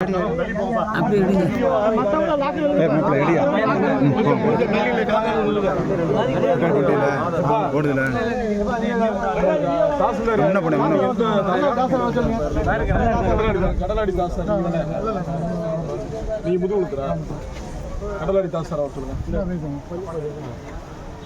அப்படி ஓடுதுல என்ன பண்ண கடலாடி நீ முது கடலாடி தாஸ் அவர் சொல்லுங்க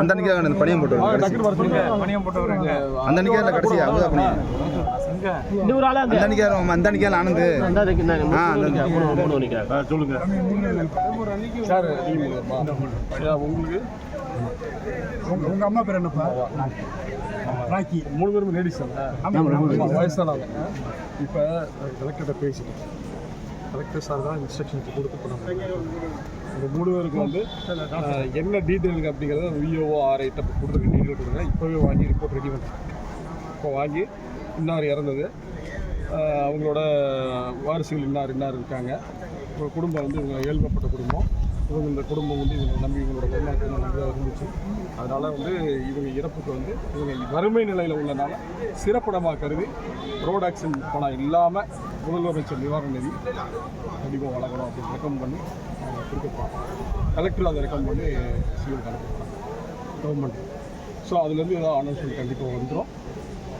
அந்த நினைக்காக அந்த பணியம் போட்டு அந்த நினைக்கால கடைசி. அவங்க பணியம் அந்த நினைக்கார அந்த நினைக்கால ஆனந்த். சொல்லுங்க. சார் உங்களுக்கு? உங்க அம்மா பேர் என்னப்பா? ராக்கி. மூணு பேரும் லேடிஸ் தான்? வயசானவங்க. இப்போ கலெக்டர்கிட்ட பேசிட்டேன் கலெக்டர் சார் தான் இன்ஸ்ட்ரக்ஷன் கொடுத்து பண்ண இந்த மூணு பேருக்கு வந்து என்ன டீட்டெயிலுங்க அப்படிங்கிறத விஓஓ ஆர்ஐட்ட கொடுத்துருக்க டீட்டெயில் கொடுங்க. இப்போவே வாங்கி ரிப்போர்ட் ரெடி பண்ணுறேன் இப்போ வாங்கி இன்னார் இறந்தது. அவங்களோட வாரிசுகள் இன்னார் இன்னார் இருக்காங்க. இப்போ குடும்பம் வந்து இவங்க ஏழ்மைப்பட்ட குடும்பம். இவங்க இந்த குடும்பம் வந்து இவங்க நம்பி இவங்களோட வருமானத்தை நம்பி இருந்துச்சு. அதனால் வந்து இவங்க இறப்புக்கு வந்து இவங்க வறுமை நிலையில் உள்ளனால சிறப்படமாக கருதி ரோட் ஆக்சிடென்ட் பணம் இல்லாமல் முதலமைச்சர் நிவாரண நிதி கண்டிப்பாக வழங்கணும் அப்படின்னு ரெக்கமெண்ட் பண்ணி அவங்க கொடுக்கப்போம் கலெக்டர் அதை ரெக்கமெண்ட் பண்ணி சிஎம் அனுப்பிப்பாங்க கவர்மெண்ட் ஸோ அதுலேருந்து ஏதாவது அனௌன்ஸ்மெண்ட் கண்டிப்பாக வந்துடும்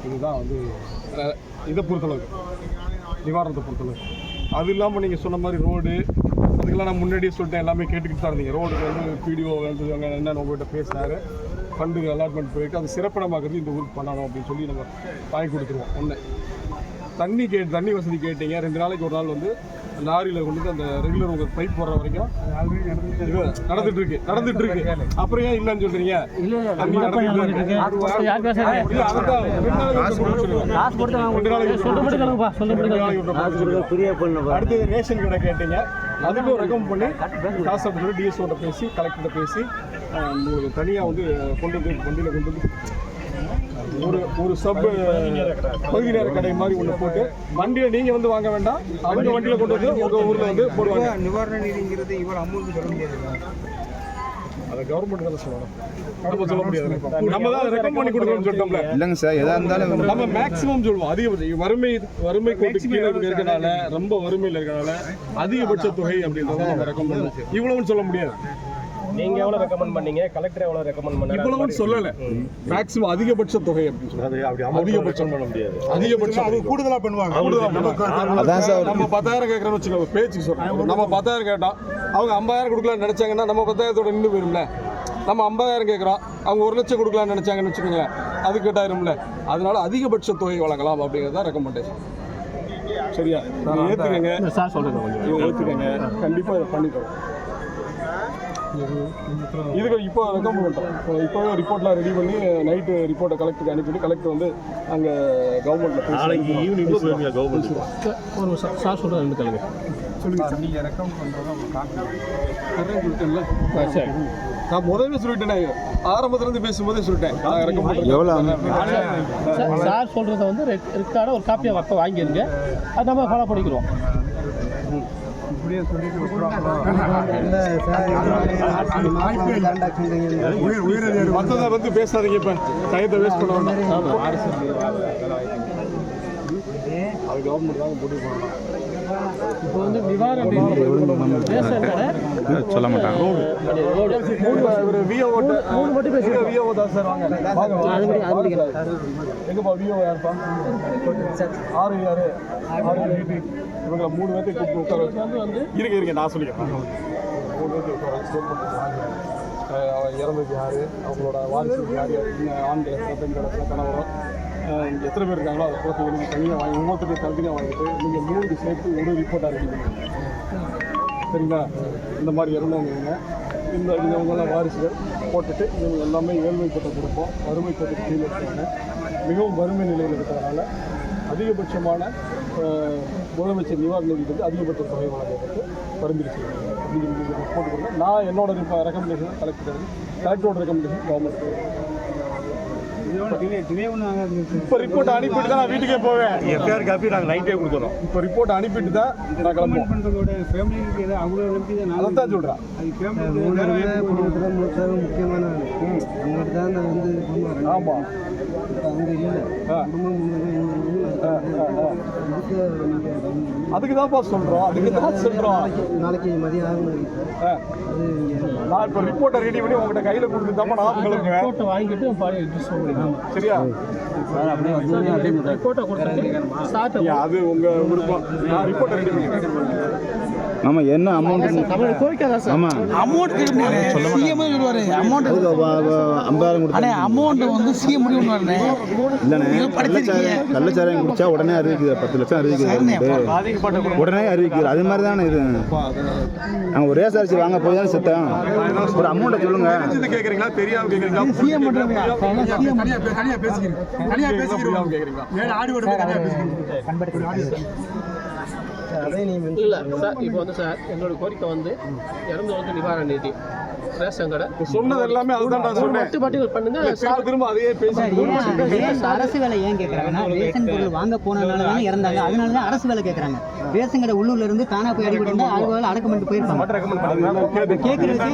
இதுதான் வந்து இதை பொறுத்தளவுக்கு. நிவாரணத்தை பொறுத்தளவுக்கு. அது இல்லாமல் நீங்கள் சொன்ன மாதிரி ரோடு அதுக்கெல்லாம் நான் முன்னாடியே சொல்லிட்டேன் எல்லாமே கேட்டுக்கிட்டு தான் இருந்தீங்க. ரோடுக்கு வந்து பிடிஓ வந்து அங்கே என்னென்ன உங்கள்கிட்ட பேசினாரு. ஃபண்டு அலாட்மெண்ட் போயிட்டு அது சிறப்பிடமாக்குறது இந்த ஊருக்கு பண்ணணும் அப்படின்னு சொல்லி நம்ம வாங்கி கொடுத்துருவோம். ஒன்று தண்ணி கே தண்ணி வசதி கேட்டீங்க. ரெண்டு நாளைக்கு ஒரு நாள் வந்து லாரியில் கொண்டு வந்து அந்த ரெகுலர் உங்கள் பைப் போடுற வரைக்கும் நடந்துட்டு இருக்கு நடந்துட்டு இருக்கு அப்புறம் ஏன் இல்லைன்னு சொல்றீங்க? தண்ணி நடந்துட்டு. அடுத்தது ரேஷன் கடை கேட்டீங்க. அதுக்கும் ரெக்கமெண்ட் பண்ணி காசு அப்படின்னு டிஎஸ்ஓட பேசி கலெக்டர்கிட்ட பேசி உங்களுக்கு தனியாக வந்து கொண்டு வந்து வண்டியில் கொண்டு வந்து ஒரு ஒரு சப் பகுதி நேர கடை. மாதிரி ஒன்று போட்டு வண்டியை நீங்கள் வந்து வாங்க வேண்டாம். அவங்க வண்டியில் கொண்டு வந்து உங்கள் ஊரில் வந்து போடுவாங்க. நிவாரண நிதிங்கிறது இவ்வளவு அமௌண்ட் சொல்ல முடியாது. அதை கவர்மெண்ட் தானே சொல்லணும். நம்ம சொல்ல முடியாது. நம்ம தான் ரெக்கமெண்ட் பண்ணி கொடுக்கணும்னு சொல்லிட்டோம்ல. இல்லைங்க சார் எதா இருந்தாலும் நம்ம மேக்ஸிமம் சொல்லுவோம். அதிகபட்சம் வறுமை வறுமை கோட்டு கீழே இருக்கனால ரொம்ப வறுமையில் இருக்கனால அதிகபட்ச தொகை அப்படின்றத நம்ம ரெக்கமெண்ட் பண்ணுவோம் இவ்வளவுன்னு சொல்ல முடியாது. நீங்க எவ்வளவு ரெக்கமெண்ட் பண்ணீங்க? கலெக்டர் எவ்வளவு ரெக்கமெண்ட் பண்ணாரு? இவ்வளவுன்னு சொல்லல. மேக்ஸிமம் அதிகபட்ச தொகை அப்படின்னு சொல்லுவாங்க அதிகபட்சம். பண்ண முடியாது. அதிகபட்சம். அது கூடுதலா பண்ணுவாங்க. அதான் சார். நம்ம பத்தாயிரம் கேட்கறோம்னு வச்சுக்கோங்க. பேச்சுக்கு சொல்றேன். நம்ம பத்தாயிரம் கேட்டோம். அவங்க ஐம்பதாயிரம் கொடுக்கலாம்னு நினைச்சாங்கன்னா நம்ம பத்தாயிரத்தோட நின்று போயிரும்ல. நம்ம ஐம்பதாயிரம் கேட்குறோம் அவங்க ஒரு லட்சம் கொடுக்கலாம்னு நினைச்சாங்கன்னு வச்சுக்கோங்களேன். அது கேட்டாயிரும்ல. அதனால அதிகபட்ச தொகை வழங்கலாம் அப்படிங்கிறது தான் ரெக்கமெண்டேஷன் சரியா ஏற்றுக்கங்க சார் சொல்லுங்க ஏற்றுக்கங்க கண்டிப்பாக இதை பண்ணி தரோம் இதுக்கு இப்போ ரெக்கமெண்ட் பண்ணுறோம் இப்போவே ரிப்போர்ட்லாம் ரெடி பண்ணி நைட்டு ரிப்போர்ட்டை கலெக்டருக்கு அனுப்பிட்டு கலெக்டர் வந்து அங்கே கவர்மெண்ட்டில் நாளைக்கு ஈவினிங் ஒரு சார் சொல்றது ரெண்டு கலங்க சொல்லுங்க நீங்க ரெக்கமெண்ட் பண்றதா ஒரு காட்டு கரெக்டாக சொல்லிட்டேன்ல. சரி. நான் முதல்ல சொல்லிட்டேனே. ஆரம்பத்துல இருந்து பேசும்போதே சொல்லிட்டேன். எவ்வளோ சார் சொல்றத வந்து ரெக்கார்ட ஒரு காப்பியா அப்போ வாங்கிருங்க. அது நம்ம ஃபாலோ பண்ணிக்கிறோம். இப்படியே சொல்லிட்டு உயிர் மற்றதை வந்து பேசாதீங்க இப்போ. டயத்தை வேஸ்ட் பண்ண வேண்டாம். அது கவர்மெண்ட் தான் முடிவு பண்ணணும் இப்போ வந்து நிவாரண சொல்ல மாட்டாங்க மூணு மட்டும் பேசுங்க விஓ தான் சார் வாங்க வாங்க வாங்க. எங்கப்பா விஓ யாருப்பா ஆறு யாரு ஆறு VP. மூணு பேர்த்தை கூப்பிட்டு உட்கார வச்சு வந்து இருங்க இருங்க நான் சொல்லிக்கிறேன் மூணு உட்கார வச்சு இறந்தது யாரு அவங்களோட வாரிசு யார் ஆண்களை இன்னும் கணவரம் இங்கே எத்தனை பேர் இருக்காங்களோ அதை போட்டு நீங்கள் தனியாக வாங்கி ஒவ்வொருத்தருக்கும் தனித்தனியாக வாங்கிட்டு நீங்கள் மூணு சேர்த்து ஒரு ரிப்போர்ட்டாக ரெடி பண்ணுங்க சரிங்களா? இந்த மாதிரி இறந்தவங்க இந்த இவங்கெல்லாம் வாரிசுகள் போட்டுட்டு இவங்க எல்லாமே ஏழ்மை ஏழ்மைப்பட்ட கொடுப்போம். வறுமை கோட்டுக்கு கீழே இருக்காங்க. மிகவும் வறுமை நிலையில் இருக்கிறதுனால அதிகபட்சமான முதலமைச்சர் நிவாரண நிதி வந்து அதிகபட்ச தொகை வழங்குறதுக்கு பரிந்துரைச்சிருக்காங்க. நீங்கள் போட்டு கொடுங்க. நான் என்னோட ரெக்கமெண்டேஷன் கலெக்டர் கலெக்டரோட ரெக்கமெண்டேஷன் கவர்மெண்ட் இப்போ ரிப்போர்ட் அனுப்பிட்டு தான் நான் வீட்டுக்கே போவேன். எஃப்ஐஆர் காப்பி நாங்கள் நைட்டே கொடுத்துறோம் இப்போ ரிப்போர்ட் அனுப்பிட்டு தான் நான் கிளம்புவோம். பண்றதோட ஃபேமிலிக்கு ஏதோ அவங்கள நம்பி தான் அதான் தான் சொல்கிறேன் அது ஃபேமிலி முக்கியமான முக்கியமான அவங்கள்ட்ட தான் நான் வந்து ஆமாம் இல்லை. அதுக்கு தான்ப்பா சொல்கிறோம் அதுக்கு தான் சொல்கிறோம் நாளைக்கு மதியம் ஆகும் நான் இப்போ ரிப்போர்ட்டை ரெடி பண்ணி உங்கள்கிட்ட கையில் கொடுத்து தான் நான் கிளம்புவேன். வாங்கிட்டு சரியா? ஐயா, அது உங்கள் விருப்பம் நான் ரிப்போர்ட்டை ரெடி பண்ணிக்கிறேன். ஆமா என்ன அமௌண்ட் கோரிக்கை தான் சார்? ஆமா. அமௌண்ட் சிஎம் சொல்லுவாரு. அமௌண்ட் ஐம்பதாயிரம் கொடுத்தா அமௌண்ட் வந்து சிஎம் முடிவு பண்ணுவாருண்ணே. இல்லைண்ணே கள்ளச்சாராயம் குடிச்சா உடனே அறிவிக்குது. பத்து லட்சம் அறிவிக்குது உடனே அறிவிக்குது. அது மாதிரி தானே இது நாங்கள் ஒரே சாரிச்சு வாங்க போய் தானே செத்தோம். ஒரு அமௌண்ட்டை சொல்லுங்க. கேட்குறீங்களா தெரியாம கேட்குறீங்களா சிஎம் சிஎம் தனியாக ஏன்னா ஆடி ஓட தனியாக நீ இல்லை சார் இப்போ வந்து சார் என்னோட கோரிக்கை வந்து இறந்தவங்களுக்கு நிவாரண நிதி ரேஷன் கடை. சொன்னது எல்லாமே அதுதான் நான் சொன்னேன். மட்டு பாட்டிகள் பண்ணுங்க திரும்ப சார் திரும்ப அதையே பேசி ஏன் அரசு வேலை ஏன் கேட்கறாங்கன்னா ரேஷன் பொருள் வாங்க போனதுனால தானே இறந்தாங்க. அதனால தான் அரசு வேலை கேட்கறாங்க ரேஷன் கடை உள்ளூர்ல இருந்து தானா போய் அடிபட்டு இருந்தா அது வேலை அடக்கம் பண்ணிட்டு போயிருப்பாங்க. கேட்கறது